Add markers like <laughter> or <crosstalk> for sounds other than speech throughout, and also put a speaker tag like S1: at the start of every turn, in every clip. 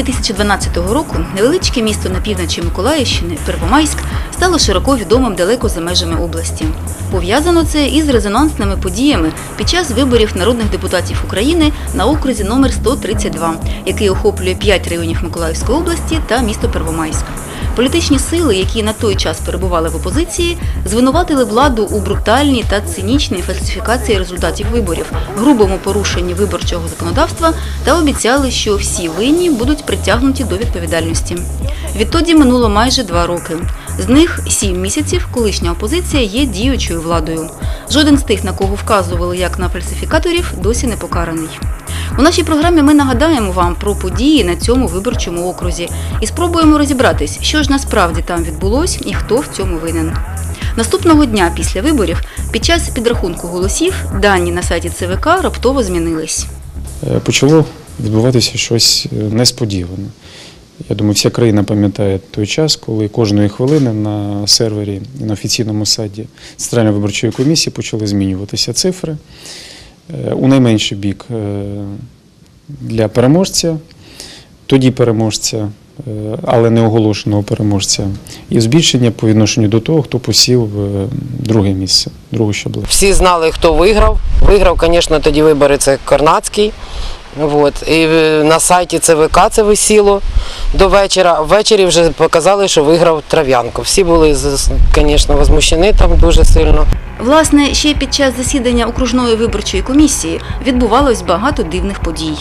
S1: Восени 2012 року невеличке місто на півночі Миколаївщини, Первомайськ, стало широко відомим далеко за межами області. Пов'язано це із резонансними подіями під час виборів народних депутатів України на окрузі номер 132, який охоплює 5 районів Миколаївської області та місто Первомайськ. Політичні сили, які на той час перебували в опозиції, звинуватили владу у брутальній та цинічній фальсифікації результатів виборів, грубому порушенні виборчого законодавства та обіцяли, що всі винні будуть притягнуті до відповідальності. Відтоді минуло майже два роки. З них сім місяців колишня опозиція є діючою владою. Жоден з тих, на кого вказували як на фальсифікаторів, досі не покараний. У нашій програмі ми нагадаємо вам про події на цьому виборчому окрузі і спробуємо розібратись, що ж насправді там відбулось і хто в цьому винен. Наступного дня після виборів, під час підрахунку голосів, дані на сайті ЦВК раптово змінились.
S2: Е, почало відбуватися щось е, несподіване. Я думаю, вся країна пам'ятає той час, коли кожної хвилини на сервері на офіційному сайті Центральної виборчої комісії почали змінюватися цифри. Е, У найменший бік е, для переможця, тоді переможця, е, але не оголошеного переможця, і збільшення по відношенню до того, хто посів друге місце, другу щабле.
S3: Всі знали, хто виграв. Виграв, звісно, тоді вибори це Корнацький. От. І е, на сайті ЦВК це висіло до вечора. Ввечері вже показали, що виграв Трав'янко. Всі були, з- звісно, возмущені там дуже сильно.
S1: Власне, ще під час засідання окружної виборчої комісії відбувалось багато дивних подій.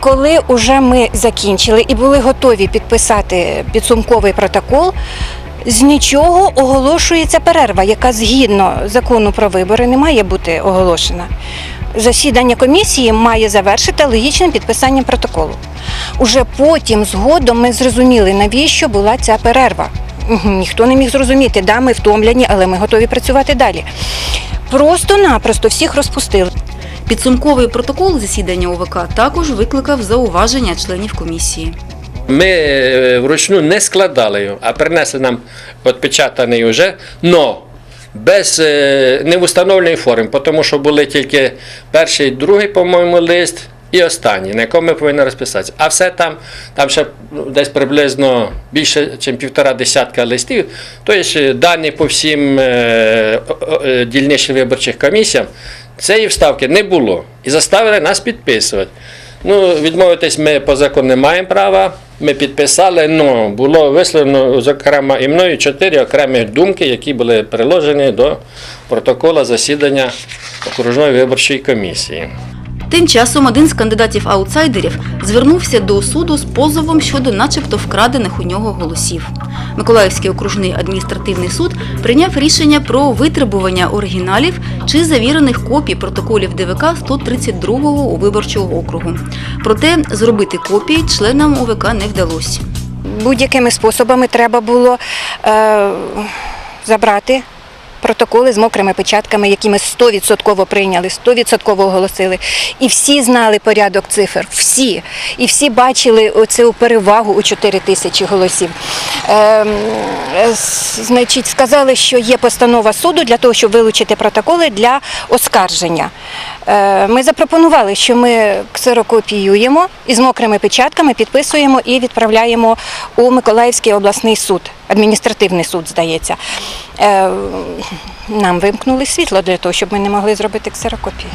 S4: Коли вже ми закінчили і були готові підписати підсумковий протокол, з нічого оголошується перерва, яка згідно закону про вибори не має бути оголошена. Засідання комісії має завершити логічним підписанням протоколу. Уже потім, згодом, ми зрозуміли, навіщо була ця перерва. Ніхто не міг зрозуміти, да, ми втомлені, але ми готові працювати далі. Просто-напросто всіх розпустили.
S1: Підсумковий протокол засідання ОВК також викликав зауваження членів комісії.
S5: Ми е, вручну не складали його, а принесли нам відпечатаний вже, но без е, не в установленій формі, тому що були тільки перший, другий, по-моєму, лист і останній, на якому ми повинні розписатися. А все там, там ще ну, десь приблизно більше, ніж півтора десятка листів. Тобто дані по всім е, е, дільничним виборчих комісіям цієї вставки не було. І заставили нас підписувати. Ну, відмовитись ми по закону не маємо права. Ми підписали, ну було висловлено, зокрема, і мною чотири окремі думки, які були приложені до протокола засідання окружної виборчої комісії.
S1: Тим часом один з кандидатів-аутсайдерів звернувся до суду з позовом щодо начебто вкрадених у нього голосів. Миколаївський окружний адміністративний суд прийняв рішення про витребування оригіналів чи завірених копій протоколів ДВК 132-го у виборчого округу. Проте зробити копії членам ОВК не вдалося.
S4: будь-якими способами треба було е, забрати протоколи з мокрими печатками, які ми 100% прийняли, 100% оголосили. І всі знали порядок цифр, всі. І всі бачили оцю перевагу у 4 тисячі голосів. Е, значить, сказали, що є постанова суду для того, щоб вилучити протоколи для оскарження. Е, Ми запропонували, що ми ксерокопіюємо і з мокрими печатками підписуємо і відправляємо у Миколаївський обласний суд, адміністративний суд, здається. Е, Нам вимкнули світло для того, щоб ми не могли зробити ксерокопії.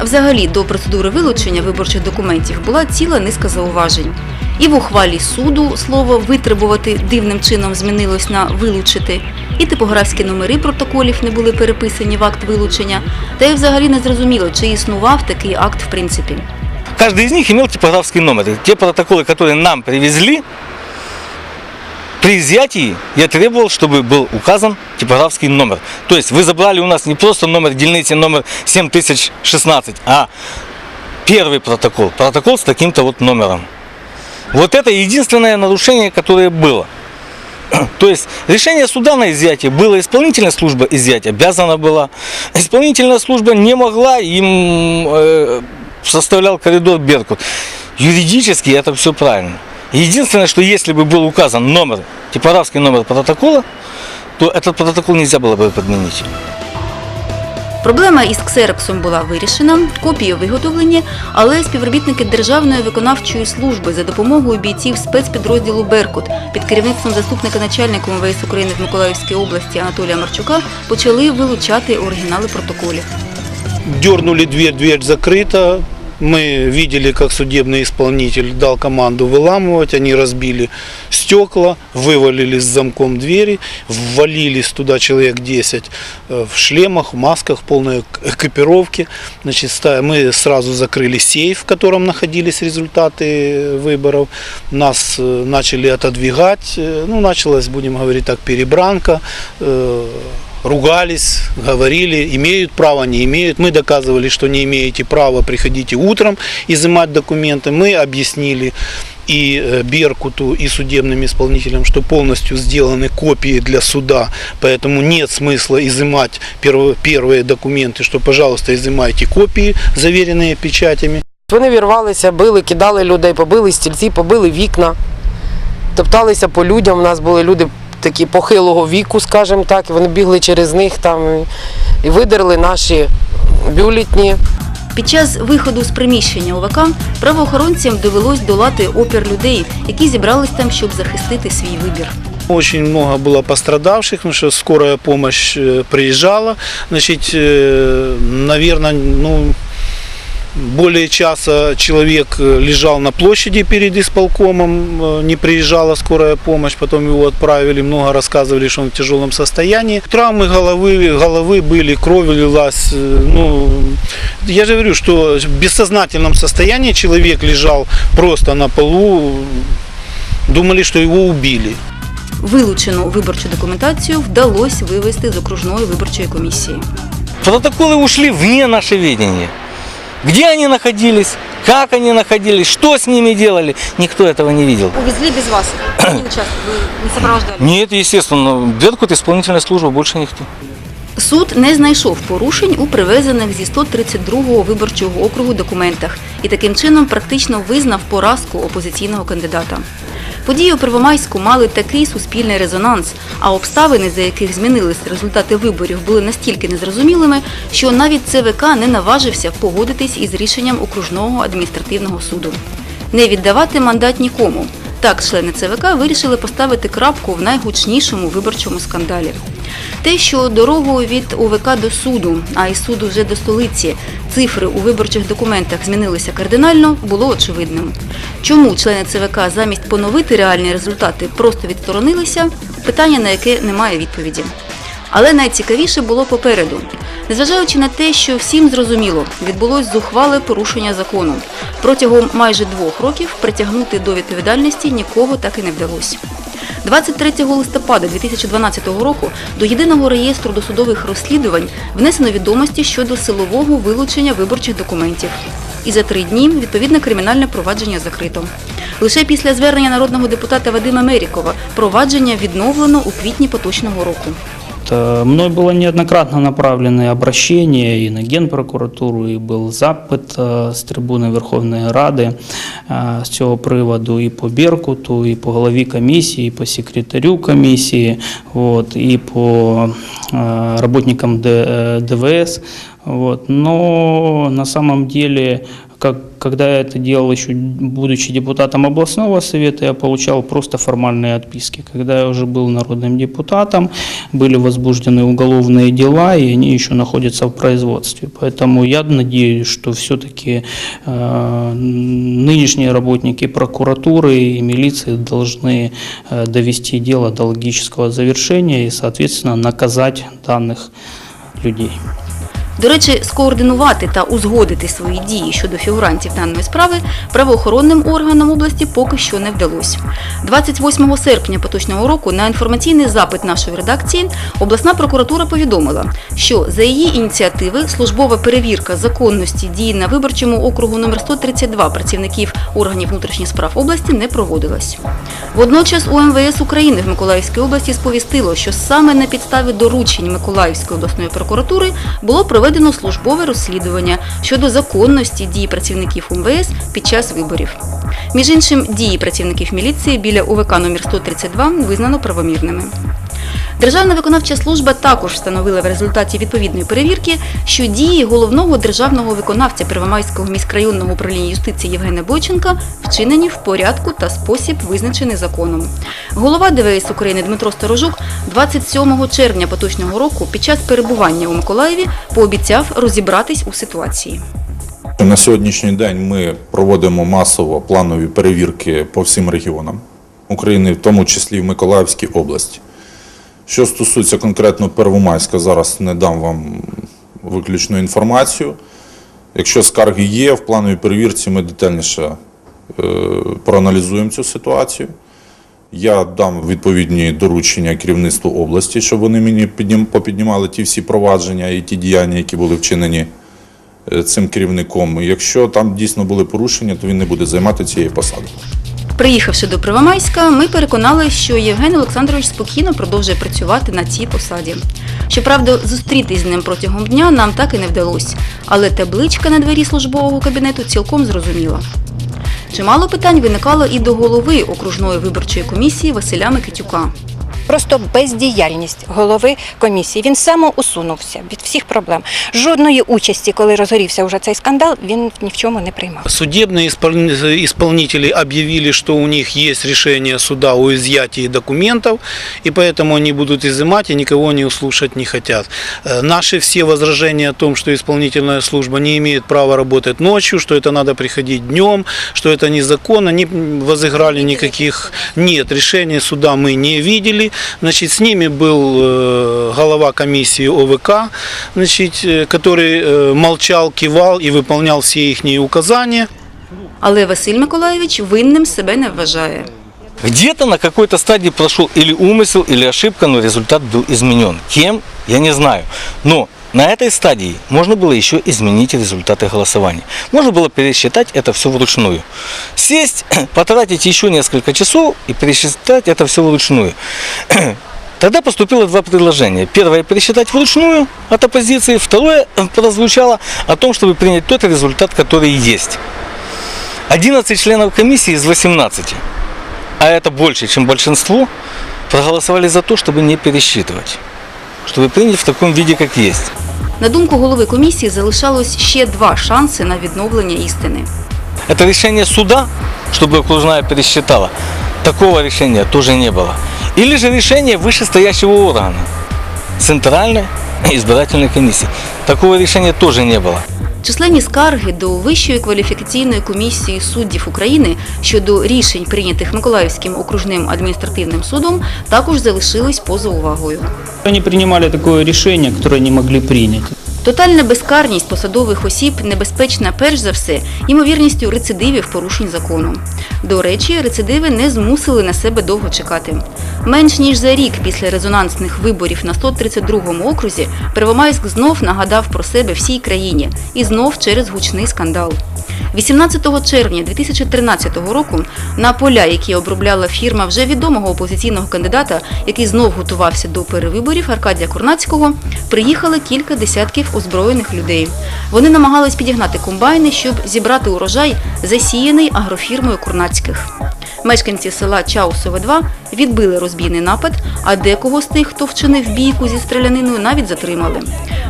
S1: Взагалі до процедури вилучення виборчих документів була ціла низка зауважень. І в ухвалі суду слово витребувати дивним чином змінилось на вилучити, і типографські номери протоколів не були переписані в акт вилучення, та й взагалі не зрозуміло, чи існував такий акт в принципі.
S6: Каждый из них имел типографский номер. И Те протоколы, которые нам привезли, при изъятии я требовал, чтобы был указан типографский номер. То есть вы забрали у нас не просто номер дельницы, номер 7016, а первый протокол. Протокол с таким-то вот номером. Вот это единственное нарушение, которое было. <clears throat> То есть решение суда на изъятие было исполнительная служба изъять обязана была. Исполнительная служба не могла, им э, составлял коридор Беркут. Юридически это все правильно. Единственное, что если бы был указан номер, типографский номер протокола, то этот протокол нельзя было бы подменить.
S1: Проблема із ксероксом була вирішена, копії виготовлені, але співробітники Державної виконавчої служби за допомогою бійців спецпідрозділу Беркут під керівництвом заступника начальника МВС України в Миколаївській області Анатолія Марчука почали вилучати оригінали протоколів.
S7: дернули дверь, дверь закрыта. Мы видели, как судебный исполнитель дал команду выламывать, они разбили стекла, вывалили с замком двери, ввалились туда человек 10 э, в шлемах, в масках, в полной эк- экипировке. Значит, ста- мы сразу закрыли сейф, в котором находились результаты выборов. Нас э, начали отодвигать, э, ну, началась, будем говорить так, перебранка. э, ругались, говорили, имеют право, не имеют. Мы доказывали, что не имеете права, приходите утром изымать документы. Мы объяснили и э, Беркуту, и судебным исполнителям, что полностью сделаны копии для суда, поэтому нет смысла изымать перво- первые документы, что, пожалуйста, изымайте копии, заверенные печатями.
S3: Вони вірвалися, били, кидали людей, побили стільці, побили вікна, топталися по людям. У нас були люди такі похилого віку, скажімо так, і вони бігли через них там і- видерли наші бюлетні.
S1: Під час виходу з приміщення ОВК правоохоронцям довелось долати опір людей, які зібрались там, щоб захистити свій вибір.
S7: Очень много было пострадавших, потому что скорая помощь э, приезжала. Значит, наверное, ну, более часа человек э, лежал на площади перед исполкомом, э, не приезжала скорая помощь, потом его отправили, много рассказывали, что он в тяжелом состоянии. Травмы головы, головы были, кровь лилась. э, Ну, я же говорю, что в бессознательном состоянии человек лежал просто на полу, думали, что его убили.
S1: Вилучену виборчу документацію вдалося вивести з окружної виборчої комісії.
S6: Протоколы ушли вне наше видение. Где они находились, как они находились, что с ними делали, никто этого не видел.
S1: Увезли без вас. <clears throat> Не сопровождали.
S6: Нет, естественно, Беркут исполнительная служба, больше никто.
S1: Суд не знайшов порушень у привезених зі 132-го виборчого округу документах і таким чином практично визнав поразку опозиційного кандидата. Події у Первомайську мали такий суспільний резонанс, а обставини, за яких змінилися результати виборів, були настільки незрозумілими, що навіть ЦВК не наважився погодитись із рішенням окружного адміністративного суду. Не віддавати мандат нікому. Так, члени ЦВК вирішили поставити крапку в найгучнішому виборчому скандалі. Те, що дорогою від ОВК до суду, а із суду вже до столиці, цифри у виборчих документах змінилися кардинально, було очевидним. Чому члени ЦВК замість поновити реальні результати просто відсторонилися питання, на яке немає відповіді. Але найцікавіше було попереду. Незважаючи на те, що всім зрозуміло, відбулось зухвале порушення закону. Протягом майже двох років притягнути до відповідальності нікого так і не вдалося. 23 листопада 2012 року до єдиного реєстру досудових розслідувань внесено відомості щодо силового вилучення виборчих документів. І за три дні відповідне кримінальне провадження закрито. Лише після звернення народного депутата Вадима Мерікова провадження відновлено у квітні поточного року.
S8: Э, Мной было неоднократно направлены обращения и на Генпрокуратуру, и был запит э, з трибуни Верховної Ради э, з цього приводу і по Беркуту, і по голові комісії, і по секретарю комісії, вот, і по э, работникам Д- э, ДВС. Вот. Но на самом деле как, когда я это делал еще будучи депутатом областного совета, я получал просто формальные отписки. Когда я уже был народным депутатом, были возбуждены уголовные дела, и они еще находятся в производстве. Поэтому я надеюсь, что все-таки э, нынешние работники прокуратуры и милиции должны э, довести дело до логического завершения и, соответственно, наказать данных людей.
S1: До речі, скоординувати та узгодити свої дії щодо фігурантів даної справи правоохоронним органам області поки що не вдалося. 28 серпня поточного року на інформаційний запит нашої редакції обласна прокуратура повідомила, що за її ініціативи службова перевірка законності дій на виборчому округу номер 132 працівників органів внутрішніх справ області не проводилась. Водночас у МВС України в Миколаївській області сповістило, що саме на підставі доручень Миколаївської обласної прокуратури було проведено службове розслідування щодо законності дій працівників МВС під час виборів. Між іншим, дії працівників міліції біля УВК номер 132 визнано правомірними. Державна виконавча служба також встановила в результаті відповідної перевірки, що дії головного державного виконавця Первомайського міськрайонного управління юстиції Євгена Бойченка вчинені в порядку та спосіб, визначений законом. Голова ДВС України Дмитро Сторожук 27 червня поточного року під час перебування у Миколаєві пообіцяв розібратись у ситуації.
S9: На сьогоднішній день ми проводимо масово планові перевірки по всім регіонам України, в тому числі в Миколаївській області. Що стосується конкретно Первомайська, зараз не дам вам виключну інформацію. Якщо скарги є, в плановій перевірці ми детальніше е, проаналізуємо цю ситуацію. Я дам відповідні доручення керівництву області, щоб вони мені піднім- попіднімали ті всі провадження і ті діяння, які були вчинені е, цим керівником. І якщо там дійсно були порушення, то він не буде займати цієї посади.
S1: Приїхавши до Первомайська, ми переконали, що Євген Олександрович спокійно продовжує працювати на цій посаді. Щоправда, зустрітись з ним протягом дня нам так і не вдалося, але табличка на двері службового кабінету цілком зрозуміла. Чимало питань виникало і до голови окружної виборчої комісії Василя Микитюка
S4: Просто бездіяльність голови комісії. Він самоусунувся від всіх проблем. Жодної участі, коли розгорівся вже цей скандал, він ні в чому не приймав.
S7: Судебные исполн- исполнители объявили, что у них есть решение суда о изъятии документов, и поэтому они будут изымать и никого не услышать не хотят. Э, Наши все возражения о том, что исполнительная служба не имеет права работать ночью, что это надо приходить днем, что это незаконно, не возыграли никаких... Нет, решения суда мы не видели. Значит, с ними был э, голова комиссии ОВК, значит, э, который э, молчал, кивал и выполнял все их указания.
S1: Але Василь Миколаєвич винним себе не вважає.
S6: Где-то на какой-то стадии прошел или умысел, или ошибка, но результат был изменен. Кем, я не знаю. Но на этой стадии можно было еще изменить результаты голосования. Можно было пересчитать это все вручную. Сесть, <clears throat> потратить еще несколько часов и пересчитать это все вручную. <clears throat> Тогда поступило два предложения. Первое – пересчитать вручную от оппозиции. Второе <clears throat> прозвучало о том, чтобы принять тот результат, который есть. 11 членов комиссии из 18 а это больше, чем большинство, проголосовали за то, чтобы не пересчитывать. Чтобы принять в таком виде, как есть.
S1: На думку голови комісії, залишалось ще два шанси на відновлення істини.
S6: Это решение суда, чтобы окружная пересчитала. Такого решения тоже не было. Или же решение вышестоящего органа, Центральной избирательной комиссии. Такого решения тоже не было.
S1: Численні скарги до Вищої кваліфікаційної комісії суддів України щодо рішень, прийнятих Миколаївським окружним адміністративним судом, також залишились поза увагою.
S8: Вони приймали такое рішення, яке не могли принять.
S1: Тотальна безкарність посадових осіб небезпечна перш за все ймовірністю рецидивів порушень закону. До речі, рецидиви не змусили на себе довго чекати. Менш ніж за рік після резонансних виборів на 132-му окрузі Первомайськ знов нагадав про себе всій країні і знов через гучний скандал. 18 червня 2013 року на поля, які обробляла фірма вже відомого опозиційного кандидата, який знов готувався до перевиборів Аркадія Курнацького, приїхали кілька десятків озброєних людей. Вони намагались підігнати комбайни, щоб зібрати урожай, засіяний агрофірмою Корнацьких. Мешканці села Чаусове 2 відбили розбійний напад, а декого з тих, хто вчинив бійку зі стріляниною, навіть затримали.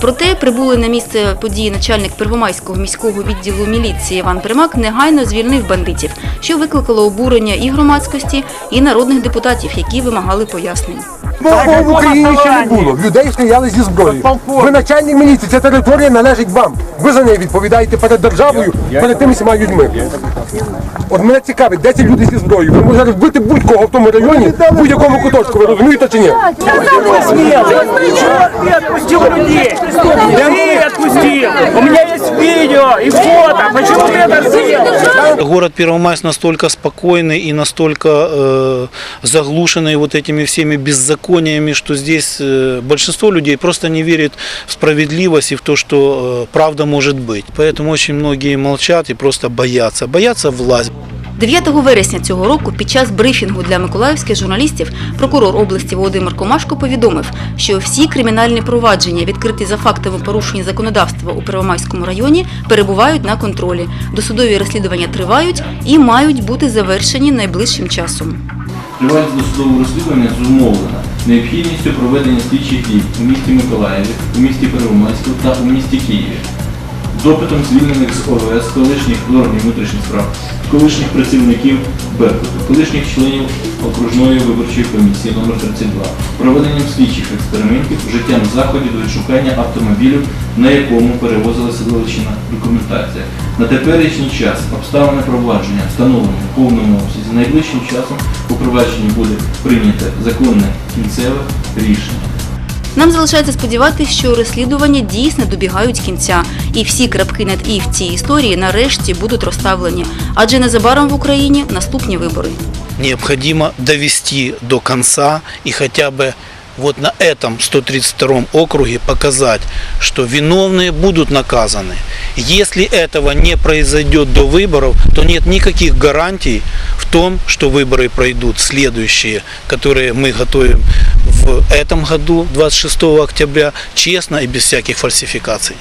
S1: Проте прибули на місце події начальник Первомайського міського відділу міліції Іван Примак негайно звільнив бандитів, що викликало обурення і громадськості, і народних депутатів, які вимагали пояснень.
S10: Такого в Україні ще не було. Людей стояли зі зброєю. Ви начальник міліції, ця територія належить вам. Ви за неї відповідаєте перед державою, перед тими всіма людьми. От мене цікавить, де ці люди зі зброєю. Ви можете вбити будь-кого в тому районі, в будь-якому куточку, ви розумієте чи ні?
S11: Ты отпустил людей! Ты отпустил! У меня есть видео и фото! Почему ты это сделал?
S7: Город Первомайск настолько спокойный и настолько э, заглушенный вот этими всеми беззакониями, что здесь э, большинство людей просто не верит в справедливость и в то, что э, правда может быть. Поэтому очень многие молчат и просто боятся. Боятся власть.
S1: 9 вересня цього року під час брифінгу для миколаївських журналістів прокурор області Володимир Комашко повідомив, що всі кримінальні провадження, відкриті за фактами порушення законодавства у Первомайському районі, перебувають на контролі. Досудові розслідування тривають і мають бути завершені найближчим часом.
S12: Тривається досудове розслідування зумовлено необхідністю проведення слідчих дій у місті Миколаєві, у місті Первомайську та у місті Києві, допитом звільнених з ОВС, колишніх органів внутрішніх справ, колишніх працівників Беркуту, колишніх членів окружної виборчої комісії номер 32 проведенням слідчих експериментів, вжиттям заходів до відшукання автомобілів, на якому перевозилася вилучена документація. На теперішній час обставини провадження встановлені в повному обсязі. Найближчим часом у провадженні буде прийнято законне кінцеве рішення.
S1: Нам залишається сподіватися, що розслідування дійсно добігають кінця, і всі крапки над і в цій історії нарешті будуть розставлені. Адже незабаром в Україні наступні вибори.
S7: необходимо довести до конца и хотя бы вот на этом 132 округе показать, что виновные будут наказаны. Если этого не произойдет до выборов, то нет никаких гарантий в том, что выборы пройдут следующие, которые мы готовим в этом году, 26 октября, честно и без всяких фальсификаций.